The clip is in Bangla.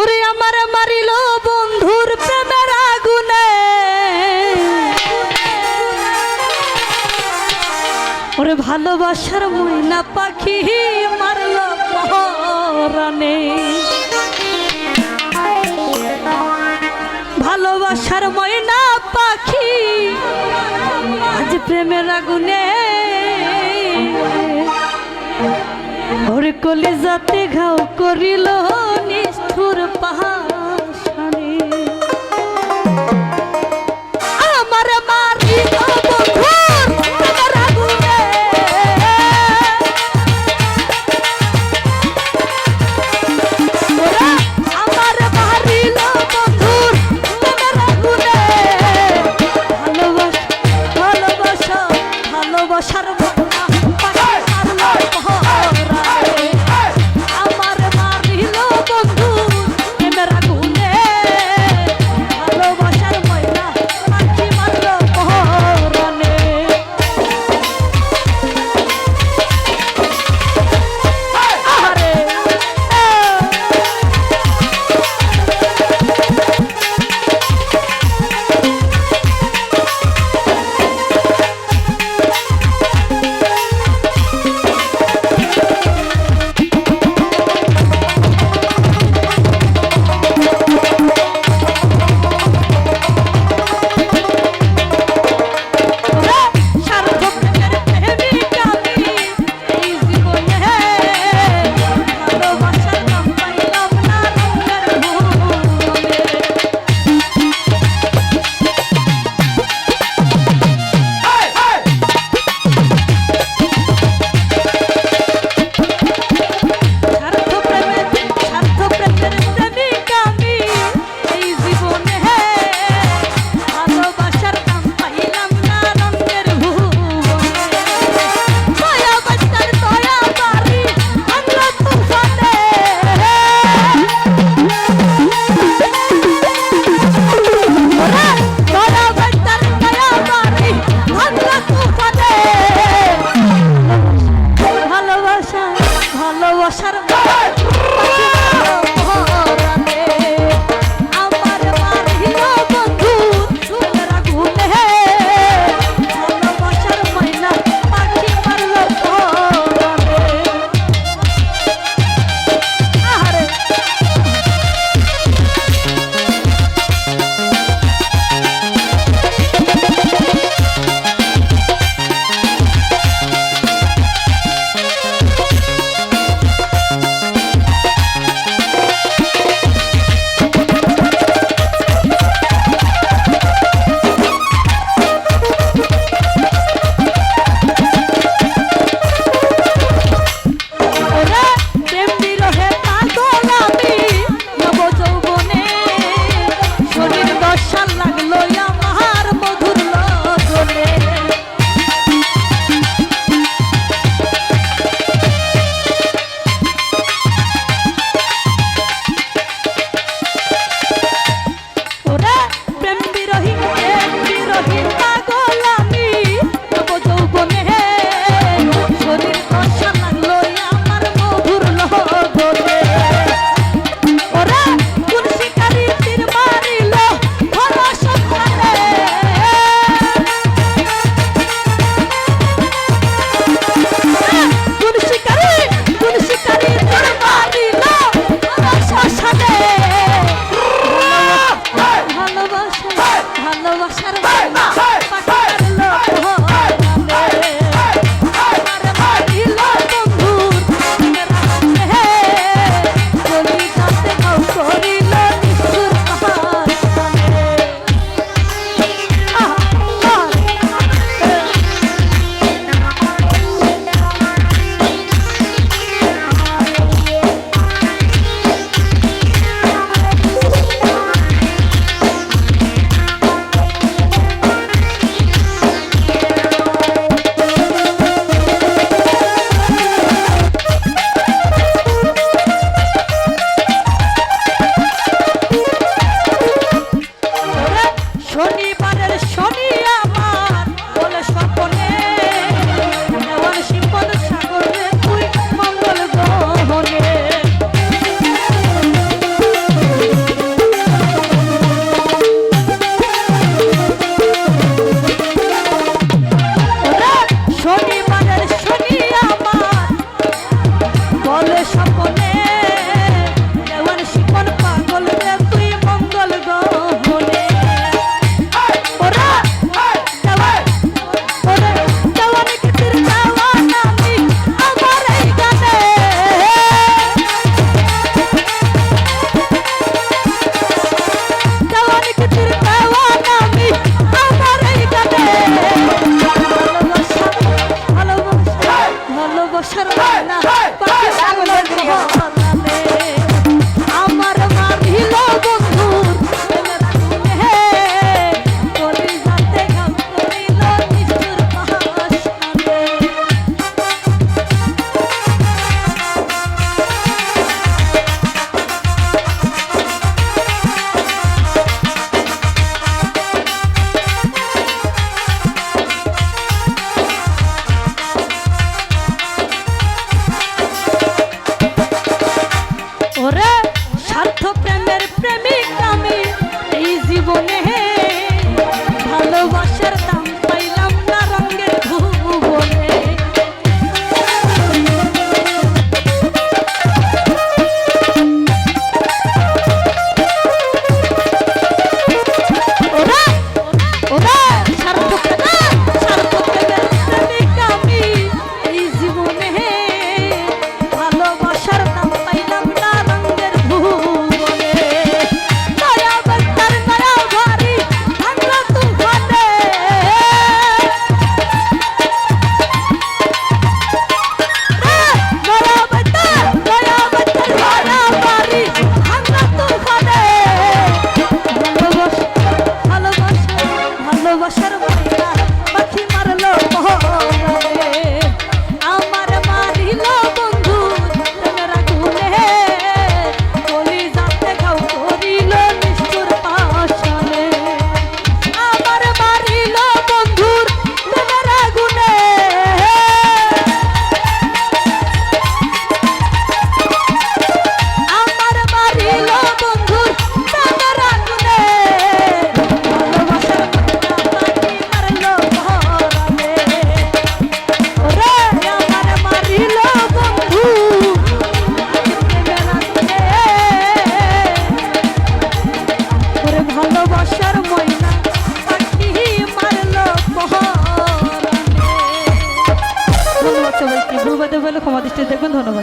ওরে আমার মারিল বন্ধুর প্রেমের আগুনে। ওরে ভালোবাসার ময়না পাখি মারল পহরণে ভালোবাসার ময়না পাখি আজ প্রেমের আগুনে। ওর কলে যাতে ঘাও করিল মধুর পাহাড় Yeah! ক্ষমা দৃষ্টি দেখবেন ধন্যবাদ।